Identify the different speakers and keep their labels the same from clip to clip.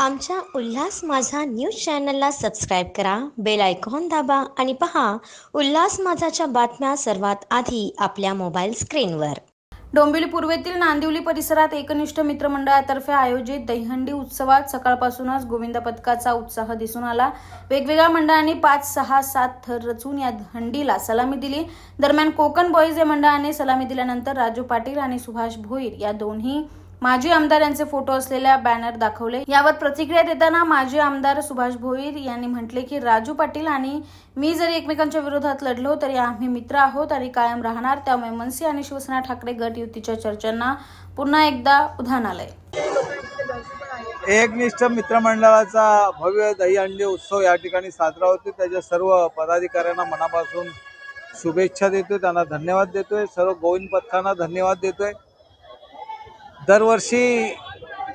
Speaker 1: आमच्या उल्हास माझा न्यूज चॅनलला सबस्क्राईब करा बेल आयकॉन दाबा आणि पहा उल्हास माझाच्या बातम्या सर्वात आधी आपल्या मोबाईल स्क्रीनवर.
Speaker 2: डोंबिवली पूर्वेतील नांदिवली परिसरात एकनिष्ठ मित्रमंडळातर्फे आयोजित दहीहंडी उत्सवात सकाळपासूनच गोविंद पथकाचा उत्साह दिसून आला. वेगवेगळ्या मंडळांनी पाच सहा सात थर रचून या हंडीला सलामी दिली. दरम्यान कोकण बॉईज या मंडळाने सलामी दिल्यानंतर राजू पाटील आणि सुभाष भोईर या दोन्ही माजी आमदार यांचे फोटो असलेल्या बॅनर दाखवले. यावर प्रतिक्रिया देताना माजी आमदार सुभाष भोईर यांनी म्हटले की राजू पाटील आणि मी जरी एकमेकांच्या विरोधात लढलो तरी आम्ही मित्र आहोत आणि कायम राहणार. त्यामुळे मनसे आणि शिवसेना ठाकरे गट युतीच्या चर्चांना पुन्हा एकदा उधाण आलंय.
Speaker 3: एकनिष्ठ मित्रमंडळाचा भव्य दहीहंडी उत्सव या ठिकाणी साजरा होतो त्याच्या सर्व पदाधिकाऱ्यांना मनापासून शुभेच्छा देतोय. त्यांना धन्यवाद देतोय. सर्व गोविंद पथकांना धन्यवाद देतोय. दरवर्षी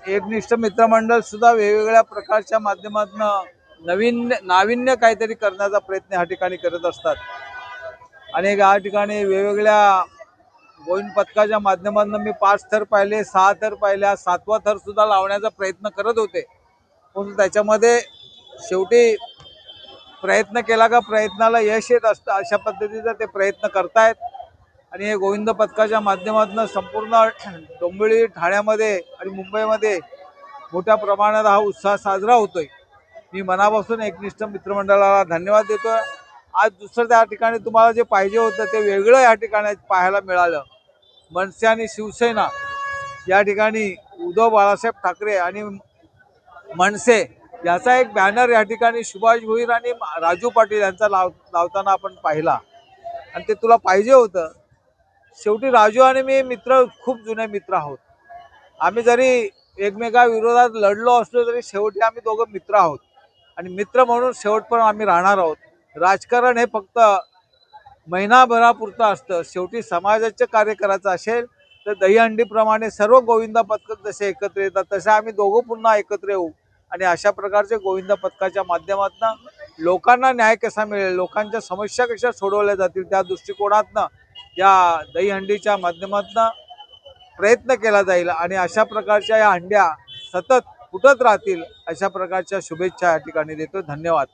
Speaker 3: एकनिष्ठ मित्रमंडळ सुद्धा वेगवेगळ्या प्रकारच्या माध्यमातून नवीन नाविन्य काहीतरी करण्याचा प्रयत्न ह्या ठिकाणी करत असतात. आणि या ठिकाणी वेगवेगळ्या गोविंद पथकाच्या माध्यमातून मी पाच थर पाहिले सहा थर पाहिल्या सातवा थर सुद्धा लावण्याचा प्रयत्न करत होते. पण त्याच्यामध्ये शेवटी प्रयत्न केला का प्रयत्नाला यश येत असतं अशा पद्धतीचा ते प्रयत्न करतायत. आणि हे गोविंद पथकाच्या माध्यमातून संपूर्ण डोंबिवली ठाण्यामध्ये आणि मुंबईमध्ये मोठ्या प्रमाणात हा उत्साह साजरा होतोय. मी मनापासून एकनिष्ठ मित्रमंडळाला धन्यवाद देतो आज दुसरं त्या ठिकाणी तुम्हाला जे पाहिजे होतं ते वेगळं या ठिकाणी पाहायला मिळालं. मनसे आणि शिवसेना या ठिकाणी उद्धव बाळासाहेब ठाकरे आणि मनसे याचा एक बॅनर या ठिकाणी सुभाष भोईर आणि राजू पाटील यांचा लाव लावताना आपण पाहिला. आणि ते तुला पाहिजे होतं. शेवटी राजू आणि मी मित्र खूप जुने मित्र आहोत. आम्ही जरी एकमेकाविरोधात लढलो असलो तरी शेवटी आम्ही दोघं मित्र आहोत. आणि मित्र म्हणून शेवटपर्यंत आम्ही राहणार आहोत. राजकारण हे फक्त महिनाभरापुरतं असतं. शेवटी समाजाचे कार्य करायचं असेल तर दहीहंडीप्रमाणे सर्व गोविंदा पथक जसे एकत्र येतात तसे आम्ही दोघं पुन्हा एकत्र येऊ. आणि अशा प्रकारचे गोविंदा पथकाच्या माध्यमातून लोकांना न्याय कसा मिळेल लोकांच्या समस्या कशा सोडवल्या जातील त्या दृष्टिकोनातनं या दहीहंडीच्या माध्यमातून प्रयत्न केला जाईल आणि अशा प्रकारच्या या हंड्या सतत फुटत राहतील अशा प्रकारच्या शुभेच्छा या ठिकाणी देतो. धन्यवाद.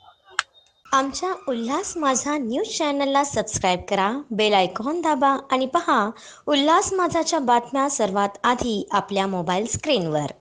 Speaker 1: आमच्या उल्हास माझा न्यूज चॅनलला सबस्क्राईब करा बेल आयकॉन दाबा आणि पहा उल्हास माझाच्या बातम्या सर्वात आधी आपल्या मोबाईल स्क्रीनवर.